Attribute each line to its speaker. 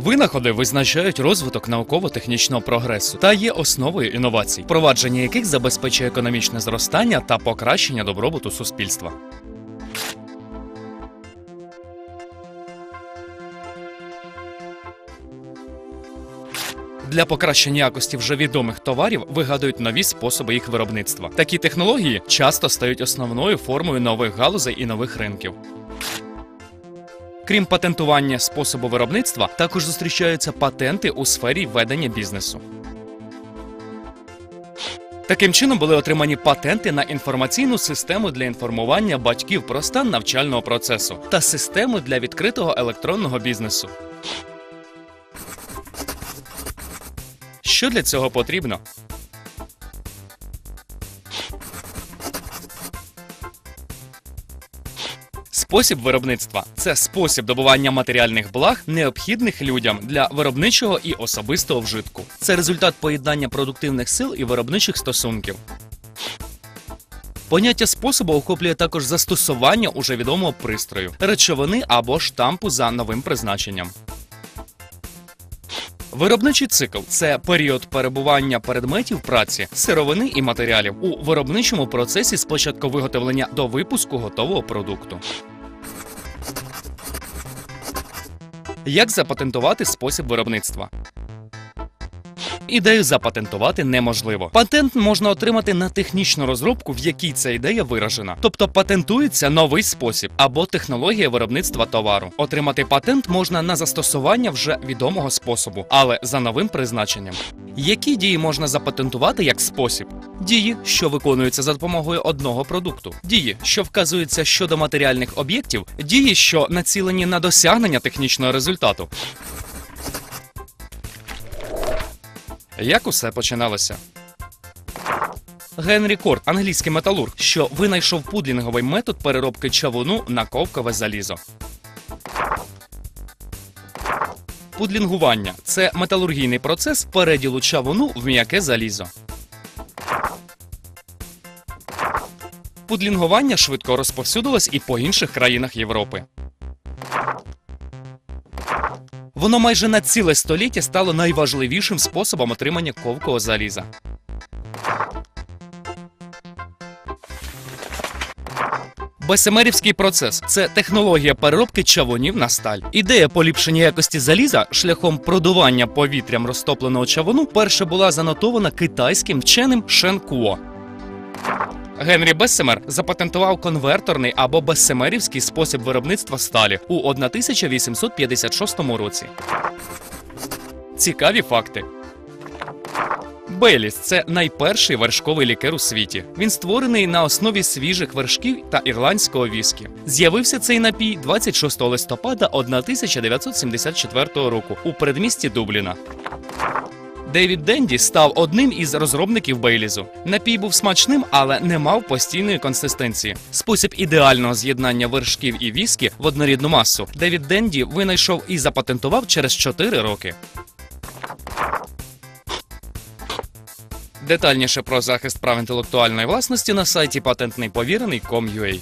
Speaker 1: Винаходи визначають розвиток науково-технічного прогресу та є основою інновацій, впровадження яких забезпечує економічне зростання та покращення добробуту суспільства. Для покращення якості вже відомих товарів вигадують нові способи їх виробництва. Такі технології часто стають основною формою нових галузей і нових ринків. Крім патентування способу виробництва, також зустрічаються патенти у сфері ведення бізнесу. Таким чином були отримані патенти на інформаційну систему для інформування батьків про стан навчального процесу та систему для відкритого електронного бізнесу. Що для цього потрібно? Спосіб виробництва це спосіб добування матеріальних благ, необхідних людям для виробничого і особистого вжитку. Це результат поєднання продуктивних сил і виробничих стосунків. Поняття способу охоплює також застосування уже відомого пристрою, речовини або штампу за новим призначенням. Виробничий цикл це період перебування предметів праці, сировини і матеріалів у виробничому процесі з початку виготовлення до випуску готового продукту. Як запатентувати спосіб виробництва? Ідею запатентувати неможливо. Патент можна отримати на технічну розробку, в якій ця ідея виражена. Тобто патентується новий спосіб або технологія виробництва товару. Отримати патент можна на застосування вже відомого способу, але за новим призначенням. Які дії можна запатентувати як спосіб? Дії, що виконуються за допомогою одного продукту, дії, що вказуються щодо матеріальних об'єктів, дії, що націлені на досягнення технічного результату. Як усе починалося? Генрі Корт, англійський металург, що винайшов пудлінговий метод переробки чавуну на ковкове залізо. Пудлінгування це металургійний процес переділу чавуну в м'яке залізо. Пудлінгування швидко розповсюдилось і по інших країнах Європи. Воно майже на ціле століття стало найважливішим способом отримання ковкового заліза. Бесемерівський процес це технологія переробки чавунів на сталь. Ідея поліпшення якості заліза шляхом продування повітрям розтопленого чавуну перше була занотована китайським вченим Шен Куо. Генрі Бессемер запатентував конверторний або бессемерівський спосіб виробництва сталі у 1856 році. Цікаві факти. Бейліс це найперший вершковий лікер у світі. Він створений на основі свіжих вершків та ірландського віскі. З'явився цей напій 26 листопада 1974 року у передмісті Дубліна. Девід Денді став одним із розробників Бейлізу. Напій був смачним, але не мав постійної консистенції. Спосіб ідеального з'єднання вершків і віскі в однорідну масу Девід Денді винайшов і запатентував через 4 роки. Детальніше про захист прав інтелектуальної власності на сайті patentneyповірений.com.ua.